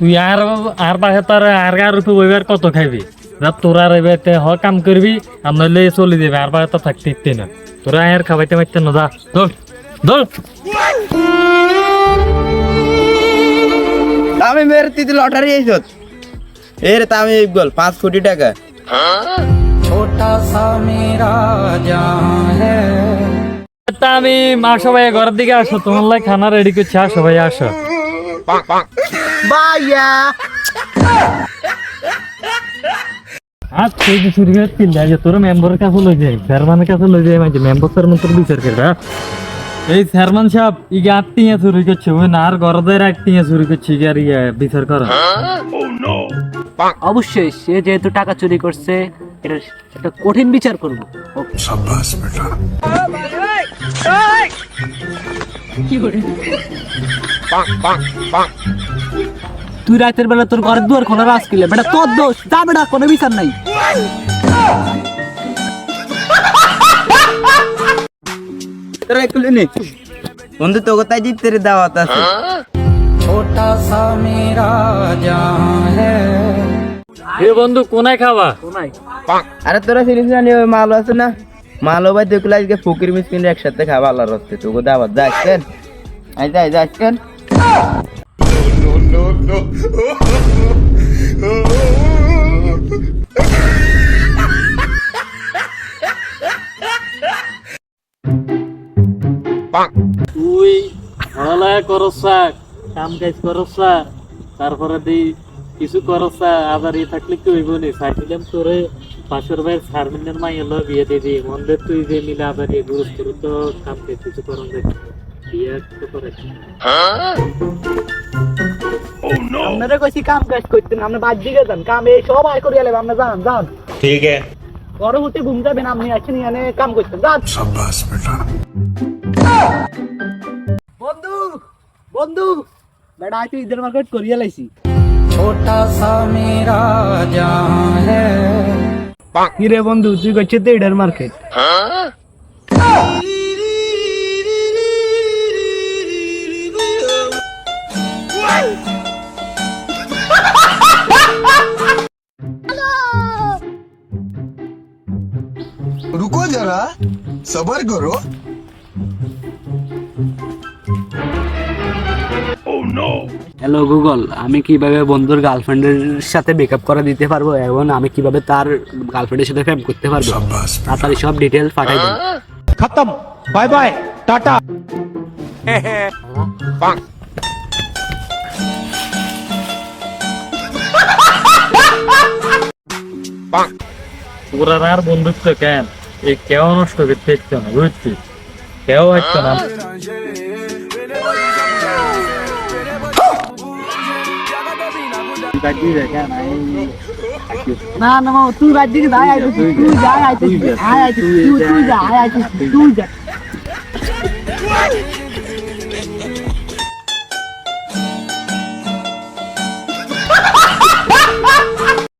তুই আর আর বাসে তোর আর গার রূপে বইবার কত খাইবি? না তোরা রেবে হ কাম করবি আর নইলে চলে যাবে আর বাসে তো থাকতে ইচ্ছে না। তোরা আর খাবাইতে পারতে না যা দৌড় দৌড়। আমি মেরে তিতে লটারি এইছত এর তা আমি বল পাঁচ কোটি টাকা। ছোটা সা মেরা তা আমি মা সবাই ঘরের দিকে আসো তোমার লাই খানা রেডি করছি আর সবাই আসো। ভাইয়া আজ তুই কি চুরি করে তিন যায় তোর মেম্বারের কাছে লই যাই চেয়ারম্যানের কাছে লই যাই মাঝে মেম্বার স্যার মতো বিচার করবে হ্যাঁ? এই চেয়ারম্যান সাহেব ইগে আত্মীয় চুরি করছে ওই না আর ঘরদের আত্মীয় চুরি করছে ইগে আর ইয়ে বিচার করা। অবশ্যই সে যেহেতু টাকা চুরি করছে এটা একটা কঠিন বিচার করব। তুই রাতের বেলা তোর ঘরের দুয়ার খোলা রাস কিলে বেটা তোর দোষ যা বেটা কোনো বিচার নাই। তোরা একটু নে বন্ধু তো কোথায় জিততে রে দাওয়াত আছে। এ বন্ধু কোনায় খাবা? কোনাই আরে তোরা চিনিস না নি ওই মাল আছে না? মাল ভাই দেখলে আজকে ফকির মিসকিন একসাথে খাবা আল্লাহর হস্তে। তোকে দাওয়াত যা আসছেন আই যাই যা আসছেন তুই পড়ালেখা করছা কাম কাজ করছা তারপরে দি কিছু করছা আবার ই থাকলে কি হইব নি? চাইছিলাম তোরে পাশের ভাইয়ের সারমিনের মাই এলো বিয়ে দিয়ে দি মন্দির তুই যে মিলে আবার এই গুরুত্ব তো কাম কাজ কিছু করন দেখ। বিয়ে তো করে Oh, আপনারা কইছি সব আয় করে গেলে ঠিক আছে। পরবর্তী ঘুম কাম করতেন যান। বন্ধু বন্ধু বেটা আই মার্কেট করিয়া লাইছি। ছোটা মেরা জান হ্যাঁ রে বন্ধু তুই করছিস তো ইডার মার্কেট रुको जरा सबर करो হ্যালো গুগল আমি কিভাবে বন্ধুর গার্লফ্রেন্ডের সাথে ব্রেকআপ করে দিতে পারবো এবং আমি কিভাবে তার গার্লফ্রেন্ডের সাথে প্রেম করতে পারবো তাড়াতাড়ি সব ডিটেলস পাঠাই দিন खत्म बाय बाय टाटा তোরা আর বন্ধুত্ব কেন এই কেউ নষ্ট করতে একটু না বুঝছি কেউ একটু না। না না তুই রাত দিকে তুই যা তুই যা তুই যা।